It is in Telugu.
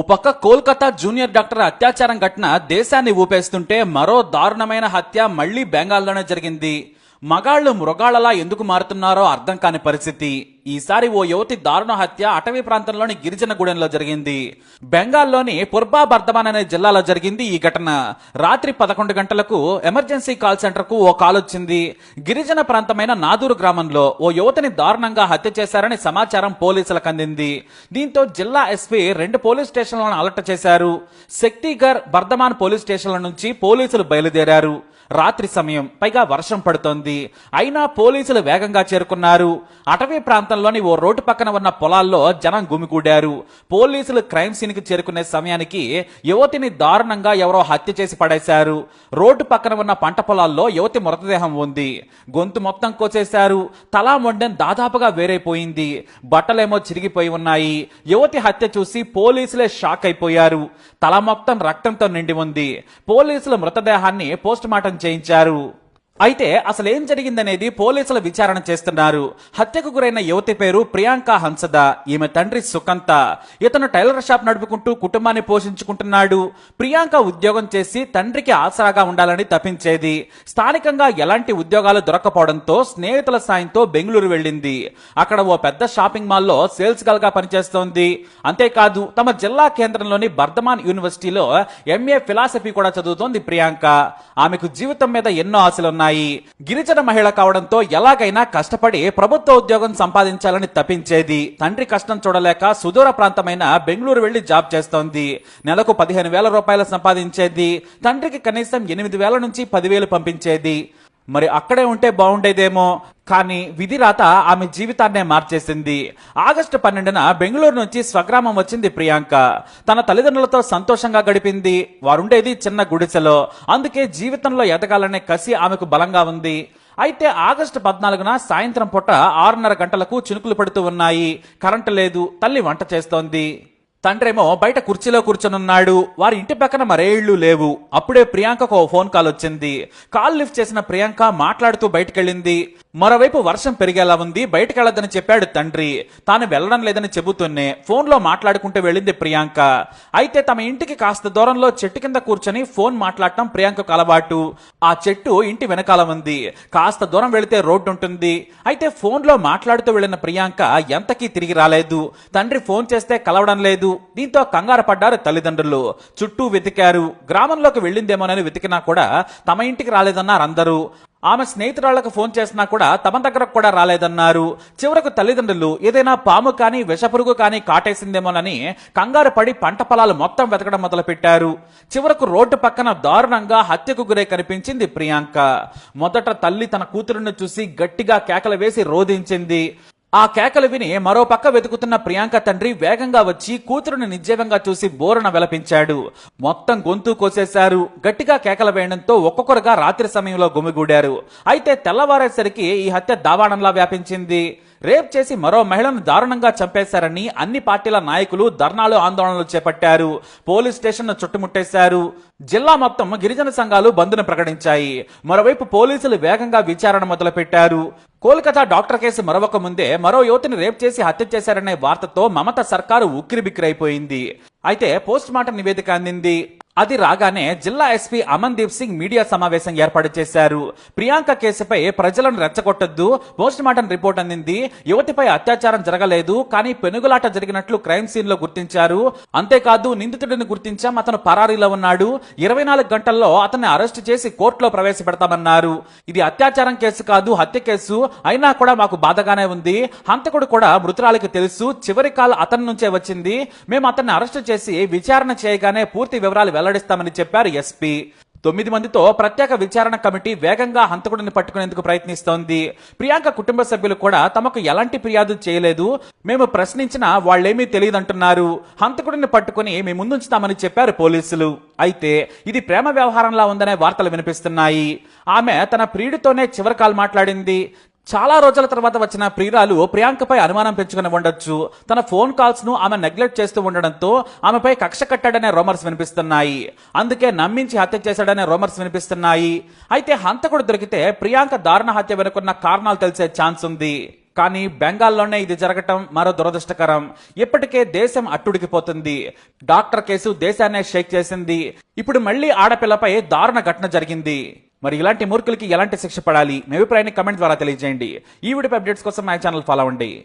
ఓ పక్క కోల్కతా జూనియర్ డాక్టర్ అత్యాచారం ఘటన దేశాన్ని ఊపేస్తుంటే మరో దారుణమైన హత్య మళ్ళీ బెంగాల్లోనే జరిగింది. మగాళ్ళు మృగాళ్ళలా ఎందుకు మారుతున్నారో అర్థం కాని పరిస్థితి. ఈసారి ఓ యువతి దారుణ హత్య అటవీ ప్రాంతంలోని గిరిజన గూడెంలో జరిగింది. బెంగాల్లోని పుర్బా బర్ధమాన్ అనే జిల్లాలో జరిగింది ఈ ఘటన. రాత్రి పదకొండు గంటలకు ఎమర్జెన్సీ కాల్ సెంటర్కు ఓ కాల్ వచ్చింది. గిరిజన ప్రాంతమైన నాదూరు గ్రామంలో ఓ యువతిని దారుణంగా హత్య చేశారని సమాచారం పోలీసులకు అందింది. దీంతో జిల్లా ఎస్పీ రెండు పోలీస్ స్టేషన్లను అలర్ట్ చేశారు. శక్తిగర్ బర్ధమాన్ పోలీస్ స్టేషన్ల నుంచి పోలీసులు బయలుదేరారు. రాత్రి సమయం పైగా వర్షం పడుతోంది. అయినా పోలీసులు వేగంగా చేరుకున్నారు. అటవీ ప్రాంతంలోని ఓ రోడ్డు పక్కన ఉన్న పొలాల్లో జనం గుమిగూడారు. పోలీసులు క్రైమ్ సీన్కి చేరుకునే సమయానికి యువతిని దారుణంగా ఎవరో హత్య చేసి పడేశారు. రోడ్డు పక్కన ఉన్న పంట పొలాల్లో యువతి మృతదేహం ఉంది. గొంతు మొత్తం కోసేశారు. తలా మొండెం దాదాపుగా వేరైపోయింది. బట్టలేమో చిరిగిపోయి ఉన్నాయి. యువతి హత్య చూసి పోలీసులే షాక్ అయిపోయారు. తల మొత్తం రక్తంతో నిండి ఉంది. పోలీసులు మృతదేహాన్ని పోస్ట్ మార్టం చేయించారు. అయితే అసలు ఏం జరిగిందనేది పోలీసులు విచారణ చేస్తున్నారు. హత్యకు గురైన యువతి పేరు ప్రియాంక హంసద. ఈమె తండ్రి సుకంత. ఇతను టైలర్ షాప్ నడుపుకుంటూ కుటుంబాన్ని పోషించుకుంటున్నాడు. ప్రియాంక ఉద్యోగం చేసి తండ్రికి ఆసరాగా ఉండాలని తప్పించేది. స్థానికంగా ఎలాంటి ఉద్యోగాలు దొరకపోవడంతో స్నేహితుల సాయంతో బెంగళూరు వెళ్ళింది. అక్కడ ఓ పెద్ద షాపింగ్ మాల్లో సేల్స్ గల్గా పనిచేస్తోంది. అంతేకాదు తమ జిల్లా కేంద్రంలోని బర్ధమాన్ యూనివర్సిటీలో ఎంఏ ఫిలాసఫీ కూడా చదువుతోంది ప్రియాంక. ఆమెకు జీవితం మీద ఎన్నో ఆశలున్నాయి. గిరిజన మహిళ కావడంతో ఎలాగైనా కష్టపడి ప్రభుత్వ ఉద్యోగం సంపాదించాలని తప్పించేది. తండ్రి కష్టం చూడలేక సుదూర ప్రాంతమైన బెంగళూరు వెళ్ళి జాబ్ చేస్తోంది. నెలకు పదిహేను వేల రూపాయలు సంపాదించేది. తండ్రికి కనీసం ఎనిమిది వేల నుంచి పదివేలు పంపించేది. మరి అక్కడే ఉంటే బాగుండేదేమో. కానీ విధి రాత ఆమె జీవితాన్నే మార్చేసింది. ఆగస్టు పన్నెండున బెంగళూరు నుంచి స్వగ్రామం వచ్చింది ప్రియాంక. తన తల్లిదండ్రులతో సంతోషంగా గడిపింది. వారుండేది చిన్న గుడిసెలో. అందుకే జీవితంలో ఎదగాలనే కసి ఆమెకు బలంగా ఉంది. అయితే ఆగస్టు పద్నాలుగున సాయంత్రం పూట ఆరున్నర గంటలకు చినుకులు పడుతూ ఉన్నాయి. కరెంటు లేదు. తల్లి వంట చేస్తోంది. తండ్రేమో బయట కుర్చీలో కూర్చొనున్నాడు. వారి ఇంటి పక్కన మరే ఇళ్ళు లేవు. అప్పుడే ప్రియాంకకు ఫోన్ కాల్ వచ్చింది. కాల్ లిఫ్ట్ చేసిన ప్రియాంక మాట్లాడుతూ బయటకెళ్ళింది. మరోవైపు వర్షం పెరిగేలా ఉంది. బయటకెళ్ళదని చెప్పాడు తండ్రి. తాను వెళ్ళడం లేదని చెబుతూనే ఫోన్లో మాట్లాడుకుంటూ వెళ్ళింది ప్రియాంక. అయితే తమ ఇంటికి కాస్త దూరంలో చెట్టు కింద కూర్చొని ఫోన్ మాట్లాడటం ప్రియాంకకు అలవాటు. ఆ చెట్టు ఇంటి వెనకాల ఉంది. కాస్త దూరం వెళితే రోడ్డు ఉంటుంది అయితే ఫోన్లో మాట్లాడుతూ వెళ్ళిన ప్రియాంక ఎంతకీ తిరిగి రాలేదు? తండ్రి ఫోన్ చేస్తే కలవడం లేదు. దీంతో కంగారు పడ్డారు తల్లిదండ్రులు. చుట్టూ వెతికారు. గ్రామంలోకి వెళ్ళిందేమోనని వెతికినా కూడా తమ ఇంటికి రాలేదన్నారు అందరూ. ఆమె స్నేహితురాళ్ళకు ఫోన్ చేసినా కూడా తమ దగ్గరకు కూడా రాలేదన్నారు. చివరకు తల్లిదండ్రులు ఏదైనా పాము కానీ విషపురుగు కానీ కాటేసిందేమోనని కంగారు పడి పంట పొలాలు మొత్తం వెతకడం మొదలుపెట్టారు. చివరకు రోడ్డు పక్కన దారుణంగా హత్యకు గురై కనిపించింది ప్రియాంక. మొదట తల్లి తన కూతురును చూసి గట్టిగా కేకలు వేసి రోధించింది. ఆ కేకలు విని మరో పక్క వెతుకుతున్న ప్రియాంక తండ్రి వేగంగా వచ్చి కూతురుని నిర్జీవంగా చూసి బోరన విలపించాడు. మొత్తం గొంతు కోసేశారు. గట్టిగా కేకలు వేయడంతో ఒక్కొక్కరుగా రాత్రి సమయంలో గుమిగూడారు. అయితే తెల్లవారేసరికి ఈ హత్య దావాణంలా వ్యాపించింది. రేప్ చేసి మరో మహిళను దారుణంగా చంపేశారని అన్ని పార్టీల నాయకులు ధర్నాలు ఆందోళనలు చేపట్టారు. పోలీస్ స్టేషన్ను చుట్టుముట్టేశారు. జిల్లా మొత్తం గిరిజన సంఘాలు బంద్ను ప్రకటించాయి. మరోవైపు పోలీసులు వేగంగా విచారణ మొదలుపెట్టారు. కోల్కతా డాక్టర్ కేసు మరొక ముందే మరో యువతిని రేప్ చేసి హత్య చేశారనే వార్తతో మమత సర్కారు ఉక్కిరిబిక్కిరైపోయింది. అయితే పోస్ట్ మార్టం నివేదిక అందింది. అది రాగానే జిల్లా ఎస్పీ అమన్దీప్ సింగ్ మీడియా సమావేశం ఏర్పాటు చేశారు. ప్రియాంక కేసుపై ప్రజలను రెచ్చగొట్టద్దు పోస్ట్ మార్టం రిపోర్ట్ అందింది యువతిపై అత్యాచారం జరగలేదు కానీ పెనుగులాట జరిగినట్లు క్రైమ్ సీన్లో గుర్తించారు. అంతేకాదు నిందితుడిని గుర్తించాం అతను పరారీలో ఉన్నాడు. ఇరవై నాలుగు గంటల్లో అతన్ని అరెస్టు చేసి కోర్టులో ప్రవేశపెడతామన్నారు. ఇది అత్యాచారం కేసు కాదు హత్య కేసు. అయినా కూడా మాకు బాధగానే ఉంది. హంతకుడు కూడా మృతురాలికి తెలుసు చివరి కాల్ అతని నుంచే వచ్చింది. మేము అతన్ని అరెస్టు చేసి విచారణ చేయగానే పూర్తి వివరాలు వెల్లడిస్తామని చెప్పారు ఎస్పీ. తొమ్మిది మందితో ప్రత్యేక విచారణ కమిటీ వేగంగా హంతకుడిని పట్టుకునేందుకు ప్రయత్నిస్తోంది. ప్రియాంక కుటుంబ సభ్యులు కూడా తమకు ఎలాంటి ఫిర్యాదు చేయలేదు. మేము ప్రశ్నించినా వాళ్ళేమీ తెలియదంటున్నారు. హంతకుడిని పట్టుకుని మీ ముందుంచుతామని చెప్పారు పోలీసులు. అయితే ఇది ప్రేమ వ్యవహారంలా ఉందనే వార్తలు వినిపిస్తున్నాయి. ఆమె తన ప్రియుడితోనే చివరి కాల్ మాట్లాడింది. చాలా రోజుల తర్వాత వచ్చిన ప్రియురాలు ప్రియాంకపై అనుమానం పెంచుకుని ఉండొచ్చు. తన ఫోన్ కాల్స్ను ఆమె నెగ్లెక్ట్ చేస్తూ ఉండడంతో ఆమెపై కక్ష కట్టాడనే రోమర్స్ వినిపిస్తున్నాయి. అందుకే నమ్మించి హత్య చేశాడనే రోమర్స్ వినిపిస్తున్నాయి. అయితే హంతకుడు దొరికితే ప్రియాంక దారుణ హత్య వెనుకున్న కారణాలు తెలిసే ఛాన్స్ ఉంది. కానీ బెంగాల్లోనే ఇది జరగటం మరో దురదృష్టకరం. ఇప్పటికే దేశం అట్టుడికిపోతుంది. డాక్టర్ కేసు దేశాన్నే షేక్ చేసింది. ఇప్పుడు మళ్ళీ ఆడపిల్లపై దారుణ ఘటన జరిగింది. మరి ఇలాంటి మూర్ఖులకి ఎలాంటి శిక్ష పడాలి? మీ అభిప్రాయాన్ని కమెంట్ ద్వారా తెలియజేయండి. ఈ వీడియో అప్డేట్స్ కోసం మా ఛానల్ ఫాలో అవ్వండి.